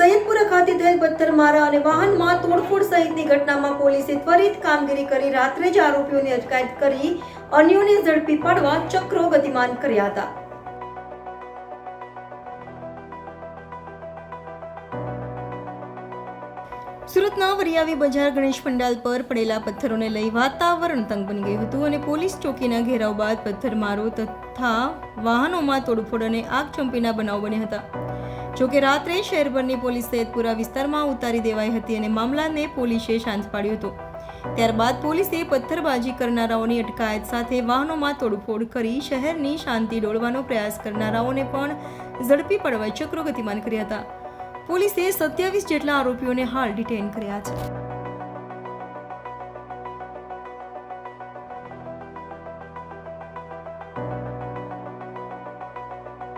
ખાતે થયેલ પથ્થરમારા અને વાહનમાં તોડફોડ સહિતની ઘટનામાં પોલીસે ત્વરિત કામગીરી કરી રાત્રે જ આરોપીઓની અટકાયત કરી અન્યોને ઝડપી પાડવા ચક્રો ગતિમાન કર્યા હતા. સુરતના વરિયાવી બજાર ગણેશ પંડાલ પર પડેલા પથ્થરોને લઈ વાતાવરણ તંગ બની ગયું હતું અને પોલીસ ચોકીના ઘેરાવ બાદ પથ્થરમારો તથા વાહનોમાં તોડફોડ અને આગ ચંપીના બનાવ બન્યા હતા. જોકે રાત્રે શહેરભરની પોલીસ સૈદપુરા વિસ્તારમાં ઉતારી દેવાઈ હતી અને મામલાને પોલીસે શાંત પાડ્યો હતો. ત્યારબાદ પોલીસે પથ્થરબાજી કરનારાઓની અટકાયત સાથે વાહનોમાં તોડફોડ કરી શહેરની શાંતિ ડોળવાનો પ્રયાસ કરનારાઓને પણ ઝડપી પડવા ચક્રો ગતિમાન કર્યા હતા. પોલીસે સત્યાવીસ જેટલા આરોપીઓને હાલ ડિટેન કર્યા છે.